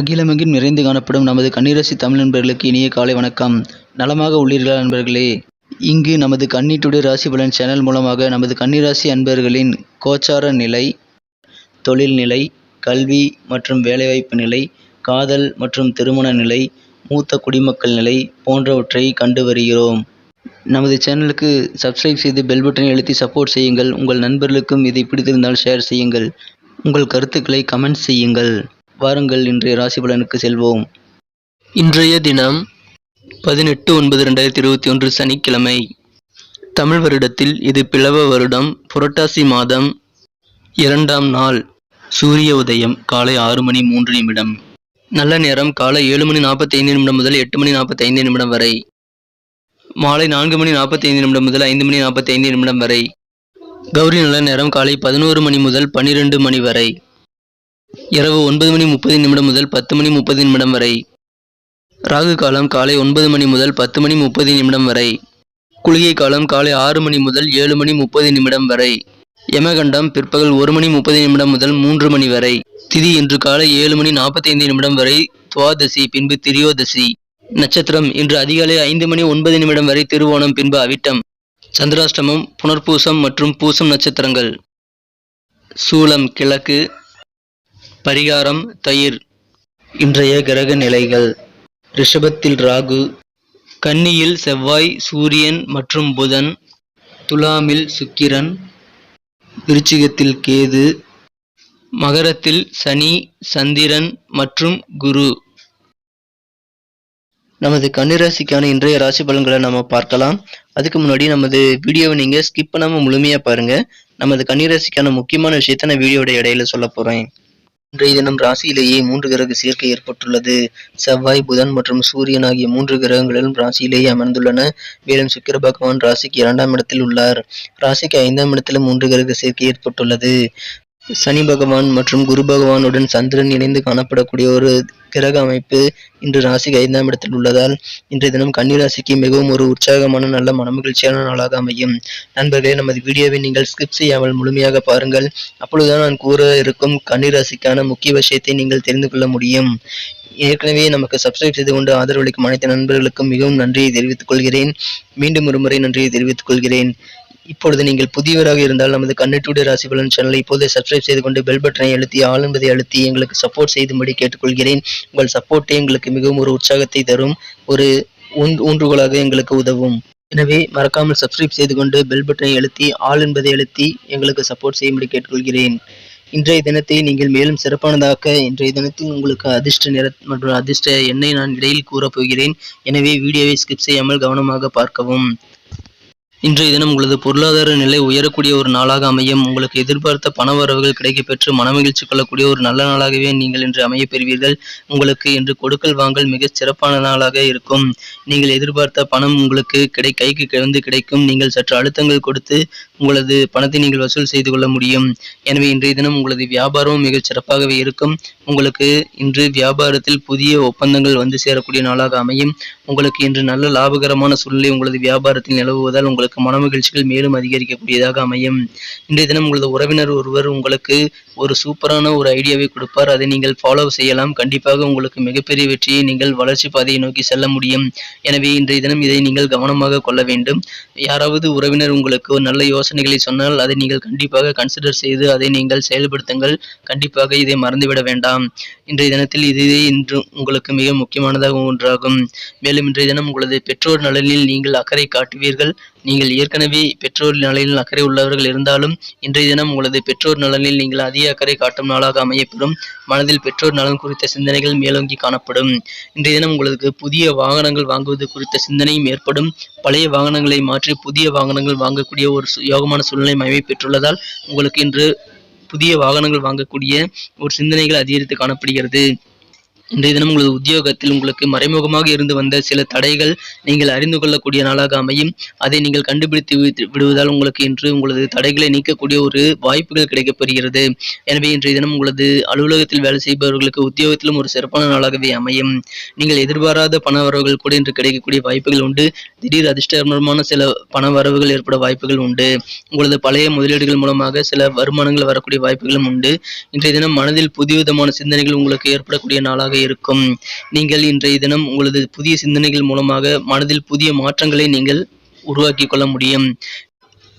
அகிலமெங்கும் நிறைந்து காணப்படும் நமது கண்ணீரசி தமிழ் நண்பர்களுக்கு இனிய காலை வணக்கம். நலமாக உள்ளீர்களா நண்பர்களே? இங்கு நமது கண்ணீட்டுடைய டுடே ராசி பலன் சேனல் மூலமாக நமது கன்னிராசி அன்பர்களின் கோச்சார நிலை தொழில் நிலை கல்வி மற்றும் வேலைவாய்ப்பு நிலை காதல் மற்றும் திருமண நிலை மூத்த குடிமக்கள் நிலை போன்றவற்றை கண்டு வருகிறோம். நமது சேனலுக்கு சப்ஸ்கிரைப் செய்து பெல் பட்டனை அழுத்தி சப்போர்ட் செய்யுங்கள். உங்கள் நண்பர்களுக்கும் இதை பிடித்திருந்தால் ஷேர் செய்யுங்கள். உங்கள் கருத்துக்களை கமெண்ட் செய்யுங்கள். வாருங்கள் இன்றைய ராசி பலனுக்கு செல்வோம். இன்றைய தினம் பதினெட்டு ஒன்பது ரெண்டாயிரத்தி இருபத்தி ஒன்று சனிக்கிழமை. தமிழ் வருடத்தில் இது பிளவ வருடம் புரட்டாசி மாதம் இரண்டாம் நாள் சூரிய உதயம் காலை ஆறு மணி மூன்று நிமிடம். நல்ல நேரம் காலை ஏழு மணி நாற்பத்தி ஐந்து நிமிடம் முதல் எட்டு மணி நாற்பத்தி ஐந்து நிமிடம் வரை. மாலை நான்கு மணி நாற்பத்தி ஐந்து நிமிடம் முதல் ஐந்து மணி நாற்பத்தி ஐந்து நிமிடம் வரை. கௌரி நல்ல நேரம் காலை பதினோரு மணி முதல் பன்னிரெண்டு மணி வரை. இரவு ஒன்பது மணி முப்பது நிமிடம் முதல் பத்து மணி முப்பது நிமிடம் வரை. ராகு காலம் காலை ஒன்பது மணி முதல் பத்து மணி முப்பது நிமிடம் வரை. குளிகை காலம் காலை ஆறு மணி முதல் ஏழு மணி முப்பது நிமிடம் வரை. யமகண்டம் பிற்பகல் ஒரு மணி முப்பது நிமிடம் முதல் மூன்று மணி வரை. திதி இன்று காலை ஏழு மணி நாற்பத்தைந்து நிமிடம் வரை. துவாதசி பின்பு திரியோதசி. நட்சத்திரம் இன்று அதிகாலை ஐந்து மணி ஒன்பது நிமிடம் வரை திருவோணம் பின்பு அவிட்டம். சந்திராஷ்டமம் புனர்பூசம் மற்றும் பூசம் நட்சத்திரங்கள். சூலம் கிழக்கு பரிகாரம் தயிர். இன்றைய கிரக நிலைகள். ரிஷபத்தில் ராகு. கன்னியில் செவ்வாய் சூரியன் மற்றும் புதன். துலாமில் சுக்கிரன். விருச்சிகத்தில் கேது. மகரத்தில் சனி சந்திரன் மற்றும் குரு. நமது கன்னிராசிக்கான இன்றைய ராசி பலன்களை நம்ம பார்க்கலாம். அதுக்கு முன்னாடி நமது வீடியோவை நீங்கள் ஸ்கிப் பண்ணாமல் முழுமையாக பாருங்கள் நமது கன்னிராசிக்கான முக்கியமான விஷயத்த நான் வீடியோட இடையில சொல்ல போகிறேன் இன்றைய தினம் ராசியிலேயே மூன்று கிரக சேர்க்கை ஏற்பட்டுள்ளது. செவ்வாய் புதன் மற்றும் சூரியன் ஆகிய மூன்று கிரகங்களிலும் ராசியிலேயே அமர்ந்துள்ளன. மேலும் சுக்கிர பகவான் ராசிக்கு இரண்டாம் இடத்தில் உள்ளார். ராசிக்கு ஐந்தாம் இடத்திலும் மூன்று கிரக சேர்க்கை ஏற்பட்டுள்ளது. சனி பகவான் மற்றும் குரு பகவானுடன் சந்திரன் இணைந்து காணப்படக்கூடிய ஒரு கிரக அமைப்பு இன்று ராசிக்கு ஐந்தாம் இடத்தில் உள்ளதால் இன்றைய தினம் கன்னிராசிக்கு மிகவும் ஒரு உற்சாகமான நல்ல மனமகிழ்ச்சியான நாளாக அமையும். நண்பர்களே நமது வீடியோவை நீங்கள் ஸ்கிப் செய்யாமல் முழுமையாக பாருங்கள். அப்பொழுதுதான் நான் கூற இருக்கும் கன்னிராசிக்கான முக்கிய விஷயத்தை நீங்கள் தெரிந்து கொள்ள முடியும். ஏற்கனவே நமக்கு சப்ஸ்கிரைப் செய்து கொண்டு ஆதரவளிக்கும் அனைத்து நண்பர்களுக்கும் மிகவும் நன்றியை தெரிவித்துக் கொள்கிறேன். மீண்டும் ஒரு முறை நன்றியை தெரிவித்துக் கொள்கிறேன். இப்பொழுது நீங்கள் புதியவராக இருந்தால் நமது கண்ணெட்டுடைய ராசி பலன் சேனலை இப்போதே சப்ஸ்கிரைப் செய்து கொண்டு பெல் பட்டனை அழுத்தி ஆல் என்பதை அழுத்தி எங்களுக்கு சப்போர்ட் செய்தும்படி கேட்டுக்கொள்கிறேன். உங்கள் சப்போர்ட்டே எங்களுக்கு மிகவும் ஒரு உற்சாகத்தை தரும் ஒரு ஊன்- ஊன்றுகோலாக எங்களுக்கு உதவும். எனவே மறக்காமல் சப்ஸ்கிரைப் செய்து கொண்டு பெல் பட்டனை அழுத்தி ஆள் என்பதை அழுத்தி எங்களுக்கு சப்போர்ட் செய்யும்படி கேட்டுக்கொள்கிறேன். இன்றைய தினத்தை நீங்கள் மேலும் சிறப்பானதாக்க இன்றைய தினத்தில் உங்களுக்கு அதிர்ஷ்ட நிற மற்றும் அதிர்ஷ்ட எண்ணை நான் இடையில் கூறப் போகிறேன் எனவே வீடியோவை ஸ்கிப் செய்யாமல் கவனமாக பார்க்கவும். இன்றைய தினம் உங்களது பொருளாதார நிலை உயரக்கூடிய ஒரு நாளாக அமையும். உங்களுக்கு எதிர்பார்த்த பண வரவுகள் கிடைக்கப்பெற்று மனமகிழ்ச்சி கொள்ளக்கூடிய ஒரு நல்ல நாளாகவே நீங்கள் இன்று அமைய பெறுவீர்கள். உங்களுக்கு இன்று கொடுக்கல் வாங்கல் மிகச் சிறப்பான நாளாக இருக்கும். நீங்கள் எதிர்பார்த்த பணம் உங்களுக்கு கிடை கைக்கு வந்து கிடைக்கும். நீங்கள் சற்று அழுத்தங்கள் கொடுத்து உங்களது பணத்தை நீங்கள் வசூல் செய்து கொள்ள முடியும். எனவே இன்றைய தினம் உங்களது வியாபாரமும் மிகச் சிறப்பாகவே இருக்கும். உங்களுக்கு இன்று வியாபாரத்தில் புதிய ஒப்பந்தங்கள் வந்து சேரக்கூடிய நாளாக அமையும். உங்களுக்கு இன்று நல்ல லாபகரமான சூழ்நிலை உங்களது வியாபாரத்தில் நிலவுவதால் உங்களுக்கு மனமகிழ்ச்சிகள் மேலும் அதிகரிக்கக்கூடியதாக அமையும். இன்றைய தினம் உங்களது உறவினர் ஒருவர் உங்களுக்கு ஒரு சூப்பரான ஒரு ஐடியாவை கொடுப்பார். அதை நீங்கள் ஃபாலோ செய்யலாம். கண்டிப்பாக உங்களுக்கு மிகப்பெரிய வெற்றியை நீங்கள் வளர்ச்சி பாதையை நோக்கி செல்ல முடியும். எனவே இன்றைய தினம் இதை நீங்கள் கவனமாக கொள்ள வேண்டும். யாராவது உறவினர் உங்களுக்கு நல்ல நல்ல யோசனைகளை சொன்னால் அதை நீங்கள் கண்டிப்பாக கன்சிடர் செய்து அதை நீங்கள் செயல்படுத்துங்கள். கண்டிப்பாக இதை மறந்துவிட வேண்டாம். இன்றைய தினத்தில் இதுவே இன்று உங்களுக்கு மிக முக்கியமானதாக ஒன்றாகும். மேலும் இன்றைய தினம் உங்களது பெற்றோர் நலனில் நீங்கள் அக்கறை காட்டுவீர்கள். நீங்கள் ஏற்கனவே பெற்றோர் நலனில் அக்கறை உள்ளவர்கள் இருந்தாலும் இன்றைய தினம் உங்களது பெற்றோர் நலனில் நீங்கள் அதிக அக்கறை காட்டும் நாளாக அமையப்பெறும். மனதில் பெற்றோர் நலன் குறித்த சிந்தனைகள் மேலோங்கி காணப்படும். இன்றைய தினம் உங்களுக்கு புதிய வாகனங்கள் வாங்குவது குறித்த சிந்தனையும் ஏற்படும். பழைய வாகனங்களை மாற்றி புதிய வாகனங்கள் வாங்கக்கூடிய ஒரு சு- யோகமான சூழ்நிலை அமைய பெற்றுள்ளதால் உங்களுக்கு இன்று புதிய வாகனங்கள் வாங்கக்கூடிய ஒரு சிந்தனைகள் அதிகரித்து காணப்படுகிறது. இன்றைய தினம் உங்களது உத்தியோகத்தில் உங்களுக்கு மறைமுகமாக இருந்து வந்த சில தடைகள் நீங்கள் அறிந்து கொள்ளக்கூடிய நாளாக அமையும். அதை நீங்கள் கண்டுபிடித்து விடுவதால் உங்களுக்கு இன்று உங்களது தடைகளை நீக்கக்கூடிய ஒரு வாய்ப்புகள் கிடைக்கப்பெறுகிறது எனவே இன்றைய தினம் உங்களது அலுவலகத்தில் வேலை செய்பவர்களுக்கு உத்தியோகத்திலும் ஒரு சிறப்பான நாளாகவே அமையும். நீங்கள் எதிர்பாராத பண வரவுகள் கூட இன்று கிடைக்கக்கூடிய வாய்ப்புகள் உண்டு. திடீர் அதிர்ஷ்டமான சில பண வரவுகள் ஏற்பட வாய்ப்புகள் உண்டு. உங்களது பழைய முதலீடுகள் மூலமாக சில வருமானங்கள் வரக்கூடிய வாய்ப்புகளும் உண்டு. இன்றைய தினம் மனதில் புதுவிதமான சிந்தனைகள் உங்களுக்கு ஏற்படக்கூடிய நாளாக இருக்கும். நீங்கள் இன்றைய தினம் உங்களது புதிய சிந்தனைகள் மூலமாக மனதில் புதிய மாற்றங்களை நீங்கள் உருவாக்கி கொள்ள முடியும்.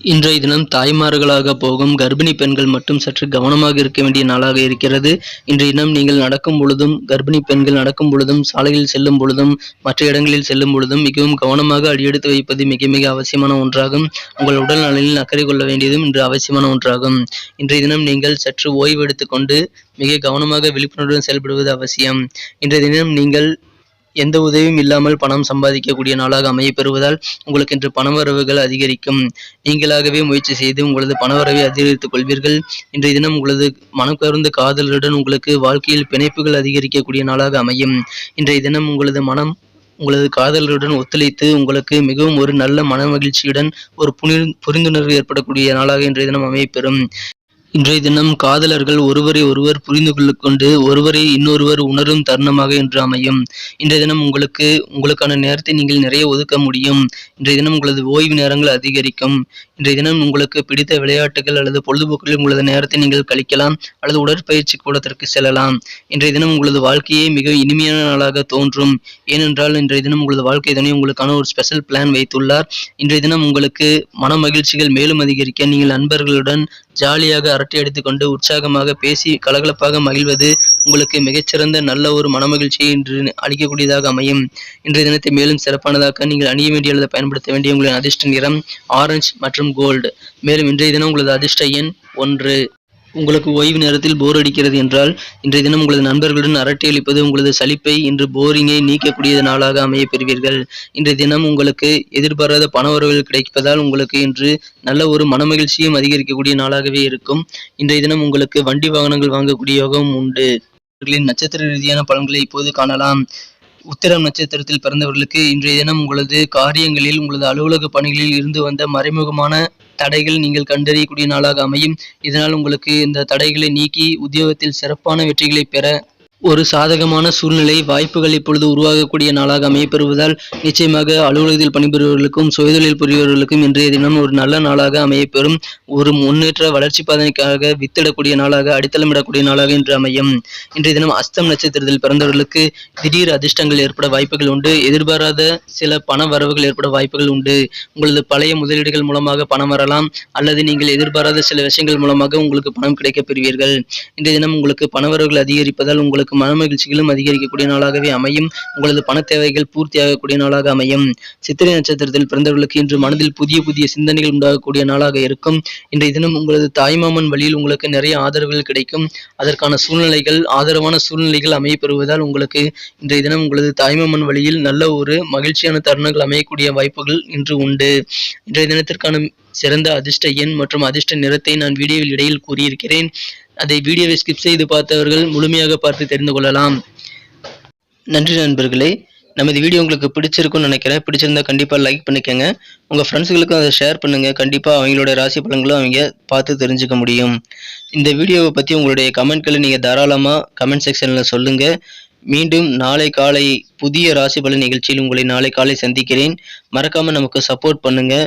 இன்றைய தினம் தாய்மார்களாக போகும் கர்ப்பிணி பெண்கள் மட்டும் சற்று கவனமாக இருக்க வேண்டிய நாளாக இருக்கிறது. இன்றைய தினம் நீங்கள் நடக்கும் பொழுதும் கர்ப்பிணி பெண்கள் நடக்கும் பொழுதும் சாலையில் செல்லும் பொழுதும் மற்ற இடங்களில் செல்லும் பொழுதும் மிகவும் கவனமாக அடியெடுத்து வைப்பது மிக மிக அவசியமான ஒன்றாகும். உங்கள் உடல் நலனில் அக்கறை கொள்ள வேண்டியதும் இன்று அவசியமான ஒன்றாகும். இன்றைய தினம் நீங்கள் சற்று ஓய்வு எடுத்துக்கொண்டு மிக கவனமாக விழிப்புணர்வுடன் செயல்படுவது அவசியம். இன்றைய தினம் நீங்கள் எந்த உதவியும் இல்லாமல் பணம் சம்பாதிக்கக்கூடிய நாளாக அமைய பெறுவதால் உங்களுக்கு இன்று பணவரவுகள் அதிகரிக்கும். நீங்களாகவே முயற்சி செய்து உங்களது பணவரவை அதிகரித்துக் கொள்வீர்கள். இன்றைய தினம் உங்களது மனம் காதலருடன் உங்களுக்கு வாழ்க்கையில் பிணைப்புகள் அதிகரிக்கக்கூடிய நாளாக அமையும். இன்றைய தினம் உங்களது மனம் உங்களது காதலருடன் ஒத்துழைத்து உங்களுக்கு மிகவும் ஒரு நல்ல மன மகிழ்ச்சியுடன் ஒரு புனி புரிந்துணர்வு ஏற்படக்கூடிய நாளாக இன்றைய தினம் அமையப்பெறும். இன்றைய தினம் காதலர்கள் ஒருவரை ஒருவர் புரிந்து கொண்டு ஒருவரை இன்னொருவர் உணரும் தருணமாக இன்று அமையும். இன்றைய தினம் உங்களுக்கு உங்களுக்கான நேரத்தை நீங்கள் நிறைய ஒதுக்க முடியும். இன்றைய தினம் உங்களது ஓய்வு நேரங்கள் அதிகரிக்கும். இன்றைய தினம் உங்களுக்கு பிடித்த விளையாட்டுகள் அல்லது பொழுதுபோக்குகளில் உங்களது நேரத்தை நீங்கள் கழிக்கலாம் அல்லது உடற்பயிற்சி கூடத்திற்கு செல்லலாம். இன்றைய தினம் உங்களது வாழ்க்கையே மிக இனிமையான நாளாக தோன்றும். ஏனென்றால் இன்றைய தினம் உங்களது வாழ்க்கை துணை உங்களுக்கான ஒரு ஸ்பெஷல் பிளான் வைத்துள்ளார். இன்றைய தினம் உங்களுக்கு மன மகிழ்ச்சிகள் மேலும் அதிகரிக்க நீங்கள் நண்பர்களுடன் ஜாலியாக அரட்டை அடித்துக்கொண்டு உற்சாகமாக பேசி கலகலப்பாக மகிழ்வது உங்களுக்கு மிகச்சிறந்த நல்ல ஒரு மனமகிழ்ச்சியை இன்று அளிக்கக்கூடியதாக அமையும். இன்றைய தினத்தை மேலும் சிறப்பானதாக நீங்கள் அணிய வேண்டிய அல்லது பயன்படுத்த வேண்டிய உங்களின் அதிர்ஷ்ட நிறம் ஆரஞ்சு மற்றும் கோல்டு. மேலும் இன்றைய தினம் உங்களது அதிர்ஷ்ட எண் ஒன்று. உங்களுக்கு ஓய்வு நேரத்தில் போர் அடிக்கிறது என்றால் இன்றைய தினம் உங்களது நண்பர்களுடன் அரட்டையளிப்பது உங்களது சலிப்பை இன்று போரிங்கை நீக்கக்கூடிய நாளாக அமைய பெறுவீர்கள். இன்றைய தினம் உங்களுக்கு எதிர்பாராத பணவரவுகள் கிடைப்பதால் உங்களுக்கு இன்று நல்ல ஒரு மனமகிழ்ச்சியும் அதிகரிக்கக்கூடிய நாளாகவே இருக்கும். இன்றைய தினம் உங்களுக்கு வண்டி வாகனங்கள் வாங்கக்கூடிய யோகம் உண்டு. இவர்களின் நட்சத்திர ரீதியான பலன்களை இப்போது காணலாம். உத்திரம் நட்சத்திரத்தில் பிறந்தவர்களுக்கு இன்றைய தினம் உங்களது காரியங்களில் உங்களது அலுவலக பணிகளில் இருந்து வந்த மறைமுகமான தடைகள் நீங்கள் கண்டறியக்கூடிய நாளாக அமையும். இதனால் உங்களுக்கு இந்த தடைகளை நீக்கி உத்தியோகத்தில் சிறப்பான வெற்றிகளை பெற ஒரு சாதகமான சூழ்நிலை வாய்ப்புகள் இப்பொழுது உருவாகக்கூடிய நாளாக அமையப்பெறுவதால் நிச்சயமாக அலுவலகத்தில் பணிபுரிபவர்களுக்கும் சுயதொழில் புரிபவர்களுக்கும் இன்றைய தினம் ஒரு நல்ல நாளாக அமையப்பெறும். ஒரு முன்னேற்ற வளர்ச்சி பாதனைக்காக வித்திடக்கூடிய நாளாக அடித்தளமிடக்கூடிய நாளாக இன்று அமையும். இன்றைய தினம் அஸ்தம் நட்சத்திரத்தில் பிறந்தவர்களுக்கு திடீர் அதிர்ஷ்டங்கள் ஏற்பட வாய்ப்புகள் உண்டு. எதிர்பாராத சில பண வரவுகள் ஏற்பட வாய்ப்புகள் உண்டு. உங்களது பழைய முதலீடுகள் மூலமாக பணம் வரலாம். அல்லது நீங்கள் எதிர்பாராத சில விஷயங்கள் மூலமாக உங்களுக்கு பணம் கிடைக்கப் பெறுவீர்கள். இன்றைய தினம் உங்களுக்கு பணவரவுகள் அதிகரிப்பதால் உங்களுக்கு உங்களுக்கு மன மகிழ்ச்சிகளும் அதிகரிக்கக்கூடிய நாளாகவே அமையும். உங்களது பண தேவைகள் பூர்த்தியாகக்கூடிய நாளாக அமையும். சித்திரை நட்சத்திரத்தில் பிறந்தவர்களுக்கு இன்று மனதில் புதிய புதிய சிந்தனைகள் உண்டாகக்கூடிய நாளாக இருக்கும். இன்றைய தினம் உங்களது தாய்மாமன் வழியில் உங்களுக்கு நிறைய ஆதரவுகள் கிடைக்கும். அதற்கான சூழ்நிலைகள் ஆதரவான சூழ்நிலைகள் அமையப்பெறுவதால் உங்களுக்கு இன்றைய தினம் உங்களது தாய்மாமன் வழியில் நல்ல ஒரு மகிழ்ச்சியான தருணங்கள் அமையக்கூடிய வாய்ப்புகள் இன்று உண்டு. இன்றைய தினத்திற்கான சிறந்த அதிர்ஷ்ட எண் மற்றும் அதிர்ஷ்ட நிறத்தை நான் வீடியோவில் இடையில் கூறியிருக்கிறேன். அதை வீடியோவை ஸ்கிப் செய்து பார்த்தவர்கள் முழுமையாக பார்த்து தெரிந்து கொள்ளலாம். நன்றி நண்பர்களே. நமது வீடியோ உங்களுக்கு பிடிச்சிருக்கும்னு நினைக்கிறேன். பிடிச்சிருந்தா கண்டிப்பாக லைக் பண்ணிக்கோங்க. உங்கள் ஃப்ரெண்ட்ஸுகளுக்கும் அதை ஷேர் பண்ணுங்கள் கண்டிப்பாக அவங்களோட ராசி பலன்களும் அவங்க பார்த்து தெரிஞ்சுக்க முடியும். இந்த வீடியோவை பற்றி உங்களுடைய கமெண்ட்களை நீங்கள் தாராளமாக கமெண்ட் செக்ஷனில் சொல்லுங்கள் மீண்டும் நாளை காலை புதிய ராசி பலன் நிகழ்ச்சியில் உங்களை நாளை காலை சந்திக்கிறேன். மறக்காமல் நமக்கு சப்போர்ட் பண்ணுங்கள்